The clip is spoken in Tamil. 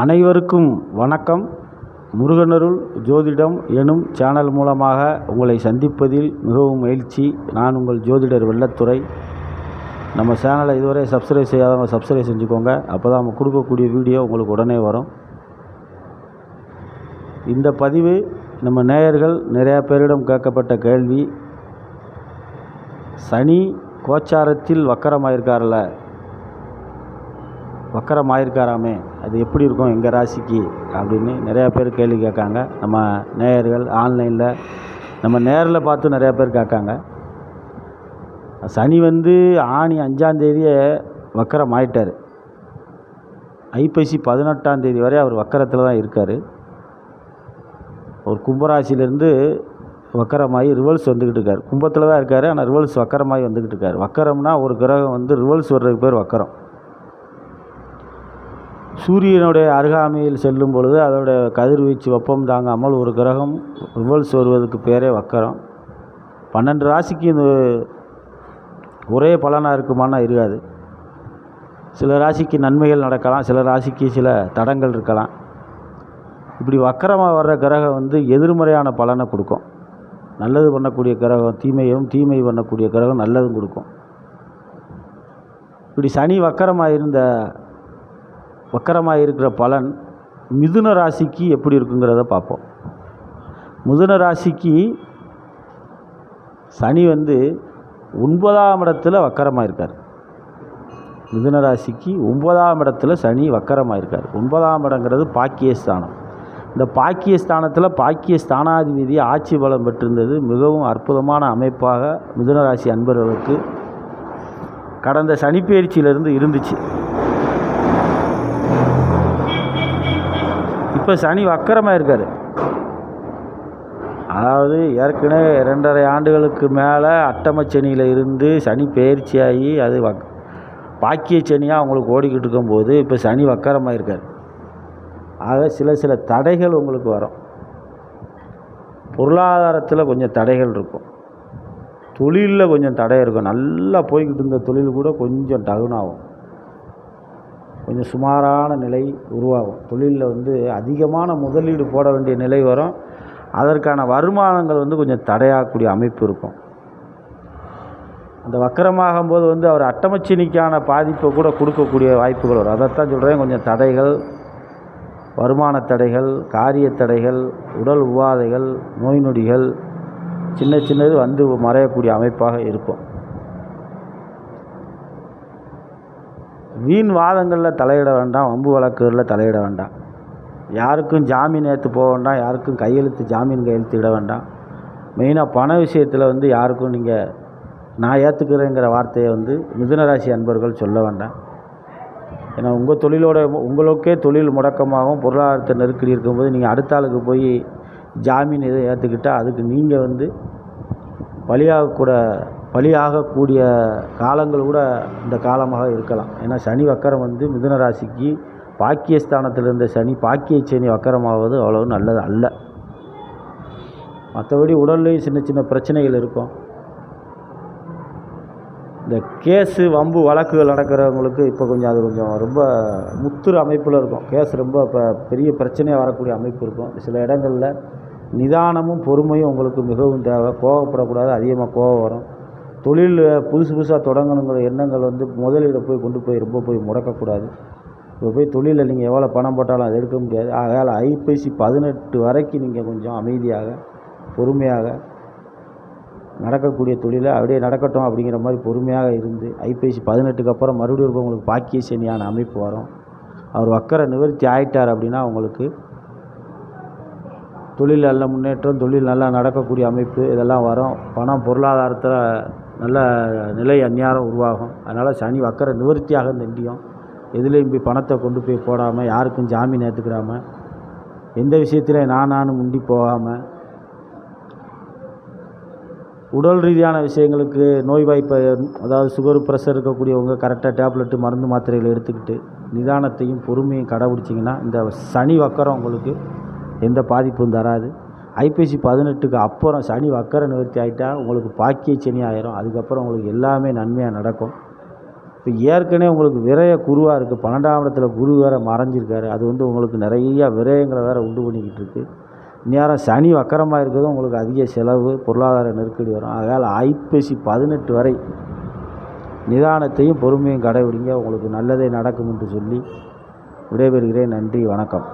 அனைவருக்கும் வணக்கம். முருகனருள் ஜோதிடம் எனும் சேனல் மூலமாக உங்களை சந்திப்பதில் மிகவும் மகிழ்ச்சி. நான் உங்கள் ஜோதிடர் வெள்ளத்துறை நம்ம சேனலை இதுவரை சப்ஸ்கிரைப் செய்யாதவங்க சப்ஸ்கிரைப் செஞ்சுக்கோங்க. அப்போ தான் நம்ம கொடுக்கக்கூடிய வீடியோ உங்களுக்கு உடனே வரும். இந்த பதிவு நம்ம நேயர்கள் நிறையா பேரிடம் கேட்கப்பட்ட கேள்வி. சனி கோச்சாரத்தில் வக்கரமாயிருக்கார்ல வக்கரம் ஆயிருக்காராமே அது எப்படி இருக்கும் எங்கள் ராசிக்கு? அப்படின்னு நிறையா பேர் கேள்வி கேட்காங்க. நம்ம நேயர்கள் ஆன்லைனில் நம்ம நேரில் பார்த்து நிறையா பேர் கேட்காங்க. சனி வந்து ஆணி அஞ்சாந்தேதியே வக்கரம் ஆயிட்டார் ஐப்பசி பதினெட்டாம் தேதி வரை அவர் வக்கரத்தில் தான் இருக்கார். ஒரு கும்பராசிலேருந்து வக்கரமாகி ரிவல்ஸ் வந்துக்கிட்டு இருக்கார். கும்பத்தில் தான் இருக்கார் ஆனால் ரிவல்ஸ் வக்கரமாகி வந்துக்கிட்டு இருக்கார். வக்கரம்னா ஒரு கிரகம் வந்து ரிவல்ஸ் வர்றதுக்கு பேர் வக்கரம். சூரியனுடைய அருகாமையில் செல்லும் பொழுது அதோடய கதிர்வீச்சு வெப்பம் தாங்காமல் ஒரு கிரகம் ரிவல்ஸ் வருவதற்கு பேரே வக்கரம். பன்னெண்டு ராசிக்கு இந்த ஒரே பலனாக இருக்குமானா இருக்காது. சில ராசிக்கு நன்மைகள் நடக்கலாம் சில ராசிக்கு சில தடங்கள் இருக்கலாம். இப்படி வக்கரமாக வர்ற கிரகம் வந்து எதிர்மறையான பலனை கொடுக்கும். நல்லது பண்ணக்கூடிய கிரகம் தீமையும் தீமை பண்ணக்கூடிய கிரகம் நல்லதும் கொடுக்கும். இப்படி சனி வக்கரமாக இருந்த வக்கரமாக இருக்கிற பலன் மிதுன ராசிக்கு எப்படி இருக்குங்கிறத பார்ப்போம். மிதுன ராசிக்கு சனி வந்து ஒன்பதாம் இடத்துல வக்கரமாக இருக்கார் மிதுன ராசிக்கு ஒன்பதாம் இடத்துல சனி வக்கரமாக இருக்கார் ஒன்பதாம் இடங்கிறது பாக்கியஸ்தானம். இந்த பாக்கியஸ்தானத்தில் பாக்கிய ஸ்தானாதிபதி ஆட்சி பலம் பெற்றிருந்தது. மிகவும் அற்புதமான அமைப்பாக மிதுன ராசி அன்பர்களுக்கு கடந்த சனிப்பெயர்ச்சியிலிருந்து இருந்துச்சு. இப்போ சனி வக்கரமாக இருக்கார். அதாவது ஏற்கனவே இரண்டரை ஆண்டுகளுக்கு மேலே அட்டமச்சனியில் இருந்து சனி பயிற்சியாகி அது வக் பாக்கிய சனியாக அவங்களுக்கு ஓடிக்கிட்டு இருக்கும்போது இப்போ சனி வக்கரமாக இருக்கார். ஆக சில சில தடைகள் உங்களுக்கு வரும். பொருளாதாரத்தில் கொஞ்சம் தடைகள் இருக்கும். தொழிலில் கொஞ்சம் தடை இருக்கும். நல்லா போய்கிட்டு இருந்த தொழில் கூட கொஞ்சம் டவுன் ஆகும். கொஞ்சம் சுமாரான நிலை உருவாகும். தொழிலில் வந்து அதிகமான முதலீடு போட வேண்டிய நிலை வரும். அதற்கான வருமானங்கள் வந்து கொஞ்சம் தடையாகக்கூடிய அமைப்பு இருக்கும். அந்த வக்கரமாகும் போது வந்து அவர் அட்டமச்சினிக்கான பாதிப்பை கூட கொடுக்கக்கூடிய வாய்ப்புகள் வரும். அதைத்தான் சொல்கிறேன் கொஞ்சம் தடைகள் வருமான தடைகள் காரிய தடைகள் உடல் உபாதைகள் நோய் நொடிகள் சின்ன சின்னது வந்து மறையக்கூடிய அமைப்பாக இருக்கும். வீண் வாதங்களில் தலையிட வேண்டாம் வம்பு வழக்குகளில் தலையிட வேண்டாம். யாருக்கும் ஜாமீன் ஏற்று போக வேண்டாம் யாருக்கும் கையெழுத்து ஜாமீன் கையெழுத்து இட வேண்டாம். மெயினாக பண விஷயத்தில் வந்து யாருக்கும் நீங்கள் நான் ஏற்றுக்கிறேங்கிற வார்த்தையை வந்து மிதுனராசி அன்பர்கள் சொல்ல வேண்டாம். ஏன்னா உங்கள் தொழிலோட உங்களுக்கே தொழில் முடக்கமாகவும் பொருளாதாரத்தை நெருக்கடி இருக்கும்போது நீங்கள் அடுத்த ஆளுக்கு போய் ஜாமீன் எதுவும் ஏற்றுக்கிட்டால் அதுக்கு நீங்கள் வந்து பலியாகக்கூட பலியாகக்கூடிய காலங்கள் கூட இந்த காலமாக இருக்கலாம். ஏன்னா சனி வக்கரம் வந்து மிதுன ராசிக்கு பாக்கியஸ்தானத்தில் இருந்த சனி பாக்கிய சனி வக்கரமாவது அவ்வளோ நல்லது அல்ல. மற்றபடி உடல்லையும் சின்ன சின்ன பிரச்சனைகள் இருக்கும். இந்த கேஸு வம்பு வழக்குகள் நடக்கிறவங்களுக்கு இப்போ கொஞ்சம் அது கொஞ்சம் ரொம்ப முத்துரு அமைப்பில் இருக்கும். கேஸ் ரொம்ப இப்போ பெரிய பிரச்சனையாக வரக்கூடிய அமைப்பு இருக்கும். சில இடங்களில் நிதானமும் பொறுமையும் உங்களுக்கு மிகவும் தேவை. கோவப்படக்கூடாது. அதிகமாக கோவம் வரும். தொழில் புதுசு புதுசாக தொடங்கணுங்கிற எண்ணங்கள் வந்து முதலீடை போய் கொண்டு போய் ரொம்ப போய் முடக்கக்கூடாது. இப்போ போய் தொழிலில் நீங்கள் எவ்வளோ பணம் போட்டாலும் அதை எடுக்க முடியாது. ஆகையால் ஐப்பசி பதினெட்டு வரைக்கும் நீங்கள் கொஞ்சம் அமைதியாக பொறுமையாக நடக்கக்கூடிய தொழிலை அப்படியே நடக்கட்டும் அப்படிங்கிற மாதிரி பொறுமையாக இருந்து ஐப்பசி பதினெட்டுக்கு அப்புறம் மறுபடியும் இருக்கும் உங்களுக்கு பாக்கிய சேனியான அமைப்பு வரும். அவர் வக்கரை நிவர்த்தி ஆயிட்டார் அப்படின்னா உங்களுக்கு தொழில் நல்ல முன்னேற்றம் தொழில் நல்லா நடக்கக்கூடிய அமைப்பு இதெல்லாம் வரும். பணம் பொருளாதாரத்தில் நல்ல நிலை அந்நியாரம் உருவாகும். அதனால் சனி வக்கர நிவர்த்தியாக தண்டியும் எதுலேயும் போய் பணத்தை கொண்டு போய் போடாமல் யாருக்கும் ஜாமீன் ஏற்றுக்கிறாம எந்த விஷயத்திலையும் நான் நானும் முண்டி போகாமல் உடல் ரீதியான விஷயங்களுக்கு நோய் வாய்ப்பை அதாவது சுகர் ப்ரெஷர் இருக்கக்கூடியவங்க கரெக்டாக டேப்லெட்டு மருந்து மாத்திரைகள் எடுத்துக்கிட்டு நிதானத்தையும் பொறுமையும் கடைபிடிச்சிங்கன்னா இந்த சனி வக்கரம் உங்களுக்கு எந்த பாதிப்பும் தராது. ஐப்பசி பதினெட்டுக்கு அப்புறம் சனி வக்கர நிவர்த்தி ஆகிட்டால் உங்களுக்கு பாக்கிய சனி ஆயிரும். அதுக்கப்புறம் உங்களுக்கு எல்லாமே நன்மையாக நடக்கும். இப்போ ஏற்கனவே உங்களுக்கு விரய குருவாக இருக்குது பன்னெண்டாம் இடத்துல குரு வேறு மறைஞ்சிருக்காரு. அது வந்து உங்களுக்கு நிறைய விரயங்களை வேறு உண்டு பண்ணிக்கிட்டு இருக்குது நேரம் சனி வக்கரமாக இருக்கிறதும் உங்களுக்கு அதிக செலவு பொருளாதார நெருக்கடி வரும். அதனால் ஐப்பசி பதினெட்டு வரை நிதானத்தையும் பொறுமையும் கடைபிடிங்க. உங்களுக்கு நல்லதே நடக்கும் என்று சொல்லி விடைபெறுகிறேன். நன்றி வணக்கம்.